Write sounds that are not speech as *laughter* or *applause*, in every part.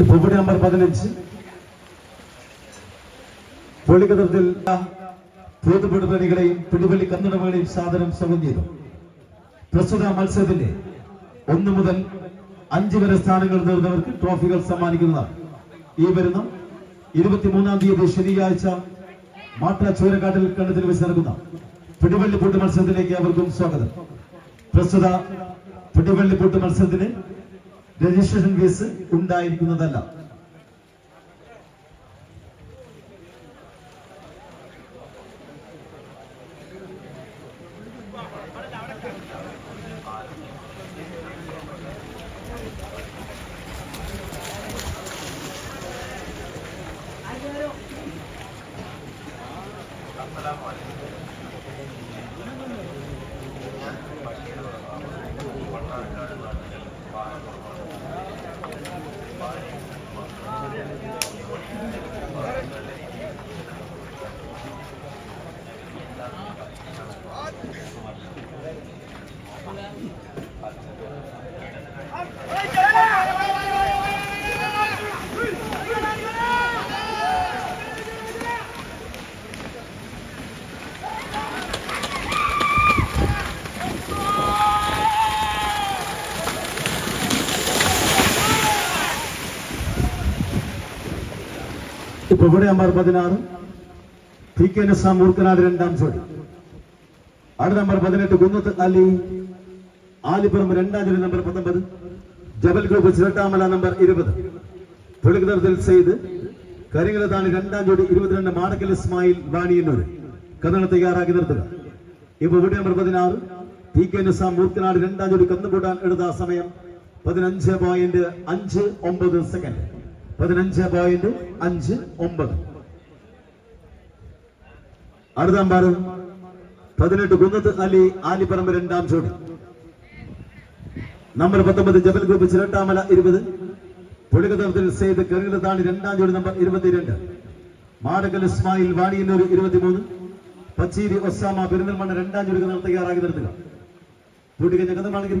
ഇപ്പൊ നമ്പർ പതിനഞ്ച്. പൊളികതത്തിൽ തൂത്തുപിടുത്തണികളെയും പിടിപൊലി കന്നടമകളെയും സാധനം ചെയ്തു. പ്രസ്തുത മത്സരത്തിന്റെ ഒന്ന് മുതൽ അഞ്ച് വരെ സ്ഥാനങ്ങൾ നേടുന്നവർക്ക് ട്രോഫികൾ സമ്മാനിക്കുന്നതാണ്. ഈ വരുന്ന ഇരുപത്തിമൂന്നാം തീയതി ശനിയാഴ്ച മാട്ട ചൂരക്കാട്ടിൽ കണ്ടത്തിൽ വെച്ച് നടക്കുന്ന പിടിവള്ളിപ്പൂട്ട് മത്സരത്തിലേക്ക് അവർക്കും സ്വാഗതം. പ്രസ്തുത പിടിവള്ളിപ്പൂട്ട് മത്സരത്തിന് രജിസ്ട്രേഷൻ ഫീസ് ഉണ്ടായിരിക്കുന്നതല്ല. ഇപ്പൊ ഇവിടെ നമ്പർ പതിനാറ്. പി കെ നസാം മൂർക്കനാട് രണ്ടാം ജോഡി അടുത്ത നമ്പർ പതിനെട്ട് കുന്നത്ത് അലി. ആലിപ്പുറം രണ്ടാം ജോഡി നമ്പർ പത്തൊമ്പത്. ജബൽ ഗ്രൂപ്പ് ചിരട്ടാമല നമ്പർ ഇരുപത്. തൊഴിൽ സെയ്ത് കരിങ്കലത്താണ് രണ്ടാം ജോഡി ഇരുപത്തിരണ്ട്. മാടക്കൽ ഇസ്മായിൽ വാണിയന്നൂർ കഥകൾ തയ്യാറാക്കി നിർത്തുക. ഇപ്പൊ ഇവിടെ നമ്പർ പതിനാറ്. പി കെ നിസാം മൂർക്കനാട് രണ്ടാം ജോഡി കന്നുകൂട്ടാൻ എടുത്ത സമയം പതിനഞ്ച് പോയിന്റ് അഞ്ച് ഒമ്പത് സെക്കൻഡ് പതിനഞ്ച് പോയിന്റ് അഞ്ച് ഒമ്പത്. അടുത്ത അമ്പാർ പതിനെട്ട് കുന്നത്ത് അലി ആലിപ്പറമ്പ് രണ്ടാം ജോഡി നമ്പർ പത്തൊമ്പത് ജബൽ ഗ്രൂപ്പ് ചിരട്ടാമല ഇരുപത്. പുളികതത്തിൽ സെയ്ത് കെറിലത്താണ് രണ്ടാം ജോഡി നമ്പർ ഇരുപത്തിരണ്ട്. മാടക്കൽ ഇസ്മായിൽ വാണിയന്നൂർ ഇരുപത്തിമൂന്ന്. പച്ചീരി ഒസാമ പെരുന്തൽമണ്ണ രണ്ടാം ജോഡി കഥകൾ തയ്യാറാക്കി നിർത്തുക. കൂട്ടിക്കഴിഞ്ഞ കഥമാണെങ്കിൽ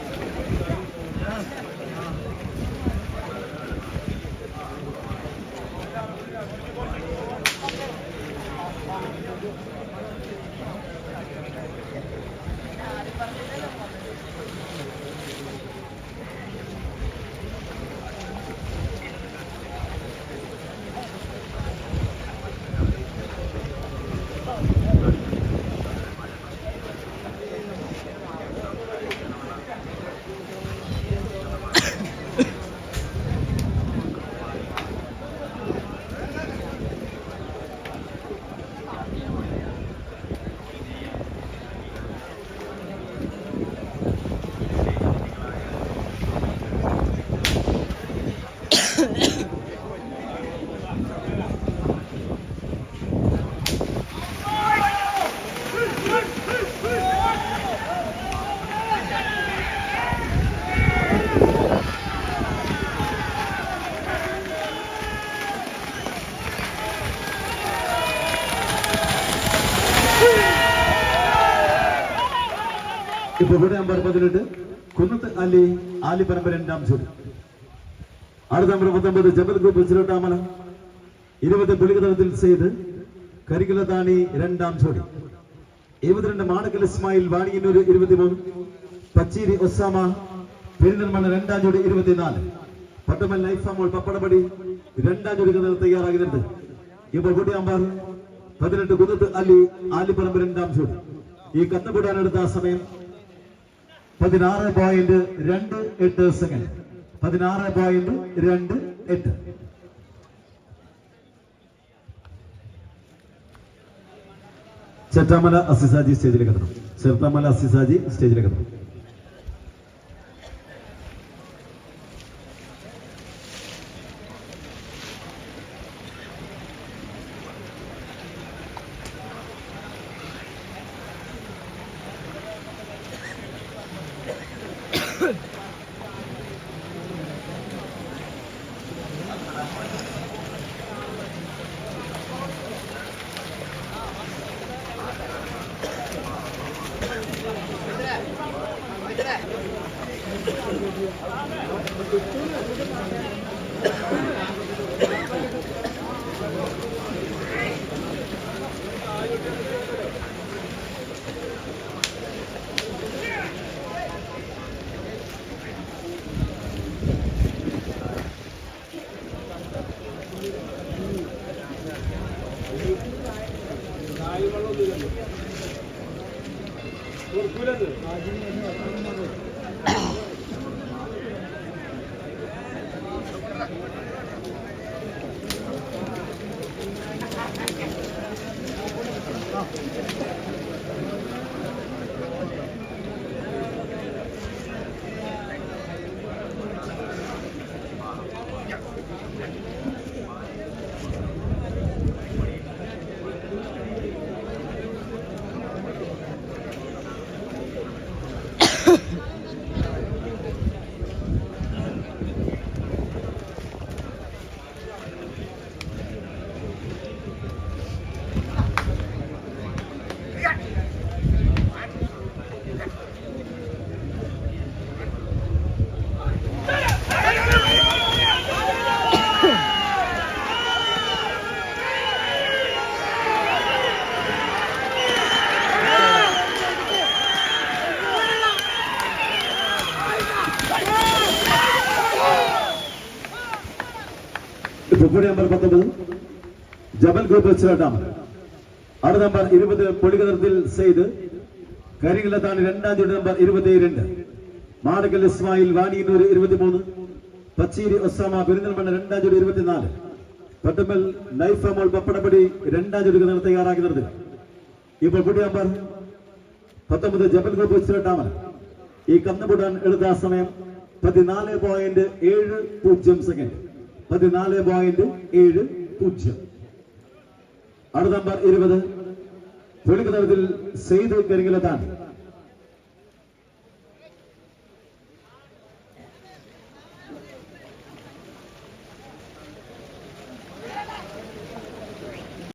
ഇപ്പൊ ഇവിടെ നമ്പർ പതിനെട്ട് കുന്നത്ത് അലി ആലി പരമ്പര രണ്ടാം ജോഡി അടുത്ത നമ്പർ പത്തൊമ്പത് ജബൽ ഗ്രൂപ്പ് ചിലോട്ടാമല ഇരുപത് പുളികതലത്തിൽ ചെയ്ത് കരികിലതാണി രണ്ടാം ജോഡി ഇരുപത്തിരണ്ട് മാണക്കൽ ഇസ്മായിൽ വാണിയന്നൂർ ഇരുപത്തിമൂന്ന്. പച്ചീരി ഒസാമ പെരിന്തൽമണ്ണ രണ്ടാം ജോഡി ഇരുപത്തിനാല്. പട്ടമൽ നൈഫാമോൾ പപ്പടപടി രണ്ടാം ജോഡി കഥകൾ തയ്യാറാകുന്നുണ്ട്. ഇപ്പോൾ ഇപ്പൊ കുട്ടി പതിനെട്ട് കുന്നത്ത് അലി ആലിപ്പറമ്പ് രണ്ടാം ജോഡി ഈ കന്നുകൂടാൻ ആ സമയം പതിനാറ് പോയിന്റ് രണ്ട് എട്ട് സെക്കൻഡ് പതിനാറ് പോയിന്റ് രണ്ട് എട്ട്. ചെറ്റാമല അസിസാജി സ്റ്റേജിലേക്ക് എത്തണം ചെറുത്താമല അസിസാജി സ്റ്റേജിലേക്ക് എത്തണം കൊടുക്കൂലത് *coughs* *coughs* ഫെബ്രുവരി നമ്പർ പത്തൊമ്പത്. ജബൽ ഗ്രൂപ്പ് വെച്ചിട്ടാണ് അടുത്ത നമ്പർ ഇരുപത് പൊളികതിർത്തിൽ സെയ്ത് കരികിലത്താണ് രണ്ടാം തീയതി നമ്പർ ഇരുപത്തി രണ്ട് മാടക്കൽ ഇസ്മായിൽ വാണിയന്നൂർ ഇരുപത്തിമൂന്ന്. പച്ചീരി ഒസാമ പെരിന്തൽമണ്ണ രണ്ടാം ജോഡി ഇരുപത്തിനാല്. നൈഫ് നൈഫമോൾ പപ്പടപ്പടി രണ്ടാം ജോഡി നിങ്ങൾ തയ്യാറാക്കി നിർത്തുക ഇപ്പോൾ കുട്ടി നമ്പർ പത്തൊമ്പത് ജബൽ ഗ്രൂപ്പ് വെച്ചിട്ടാണ് ഈ കന്നുപൂട്ടാൻ എടുത്ത സമയം പതിനാല് പോയിന്റ് ഏഴ് പൂജ്യം സെക്കൻഡ് പതിനാല് പോയിന്റ് ഏഴ് പൂജ്യം. അടുത്ത നമ്പർ ഇരുപത്. പൊളിക്കതലത്തിൽ സെയ്ത് കരിങ്കലത്താണ്